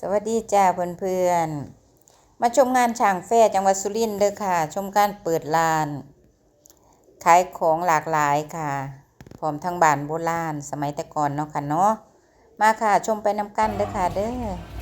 สวัสดีจ้าเพื่อนๆ มาชมงานช่างแฟจังหวัดสุรินทร์เด้อค่ะ ชมการเปิดลาน ขายของหลากหลายค่ะ พร้อมทั้งบ้านโบราณสมัยแต่ก่อนเนาะค่ะเนาะ มาค่ะชมไปนำกันเด้อค่ะเด้อ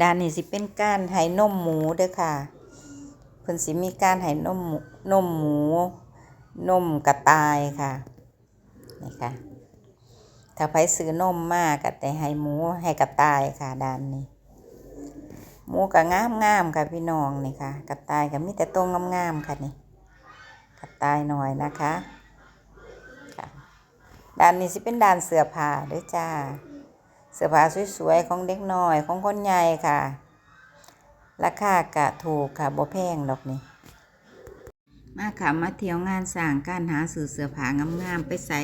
ด้านนี้สิเป็นการให้นมหมูเด้อค่ะเพิ่นสิมีการให้นมนมหมู นมกระต่ายค่ะนี่ค่ะถ้าไผซื้อนมมากก็แต่ให้หมูให้กระต่ายค่ะด้านนี้ หมูก็งามงามค่ะพี่น้องนี่ค่ะกระต่ายก็มีแต่ตัวงามๆค่ะนี่กระต่ายหน่อยนะคะค่ะด้านนี้สิเป็นด้านเสื้อผ้าด้วยจ้า เสื้อผ้าสวยๆของเด็กน้อยของคนใหญ่ค่ะ ราคากะถูกค่ะบ่แพงดอกนี่มาค่ะมาเที่ยวงานสร้างการหาสื่อเสื้อผ้างามๆไปใส่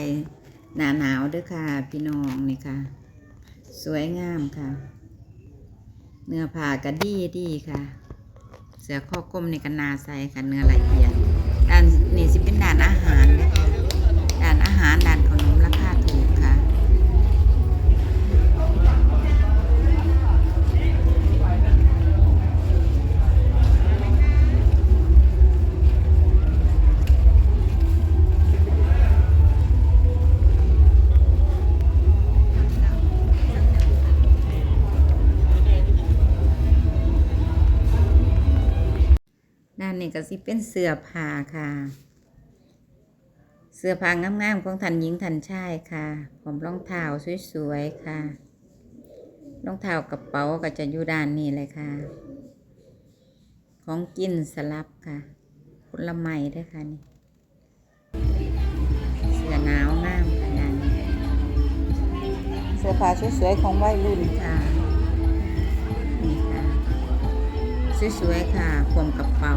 หน้าหนาวเด้วยค่ะ พี่น้องนี่ค่ะ สวยงามค่ะ เนื้อผ้าก็ดีดีค่ะ เสื้อข้อกลมในกันนาใส่ค่ะเนื้อละเอียดด้านนี่สิเป็นด้านอาหารนะคะ นนี้ก็สิเป็นเสื้อผ้าค่ะ เสื้อผ้างามๆของท่านหญิงท่านชายค่ะ ผมรองเท้าสวยๆค่ะ รองเท้ากระเป๋าก็จะอยู่ด้านนี้เลยค่ะ ของกินสลับค่ะผลไม้ด้วยค่ะนี่ เสื้อหนาวงามค่ะด้านนี้เสื้อผ้าสวยๆของวัยรุ่นค่ะ สวยๆค่ะพวมกระเป๋า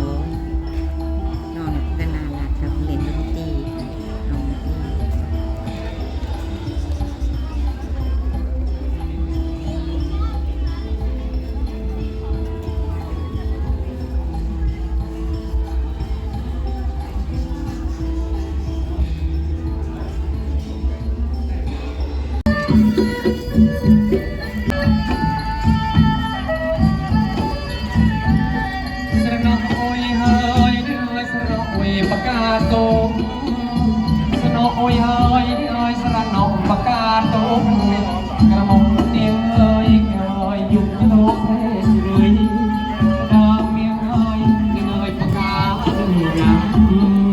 ปากกาโตมสระนอโอยเฮยเดือยสระนอปากกาโตมกระมงเนียงเอยเอยอยู่ที่โลกเพศเลยดาวเมียงเอยเดือยปากกาเดือย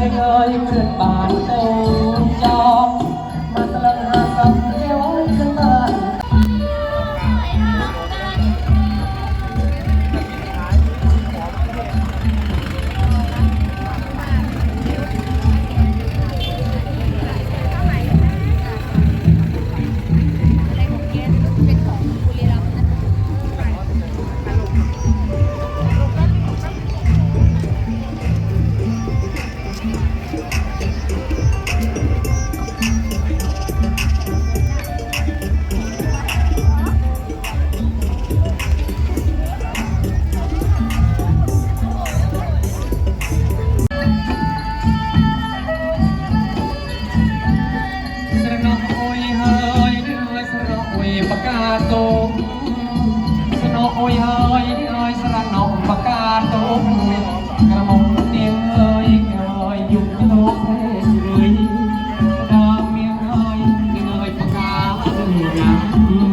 ทยอยเคลื่อนป่านโต โตมสนอโอยเฮยเดือยสระนองปากกาโตมกระมงเนียงเฮยเฮยยุคโลกแท้เลยดามเมียงเฮยเดือยปากกาเดือย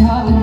ม่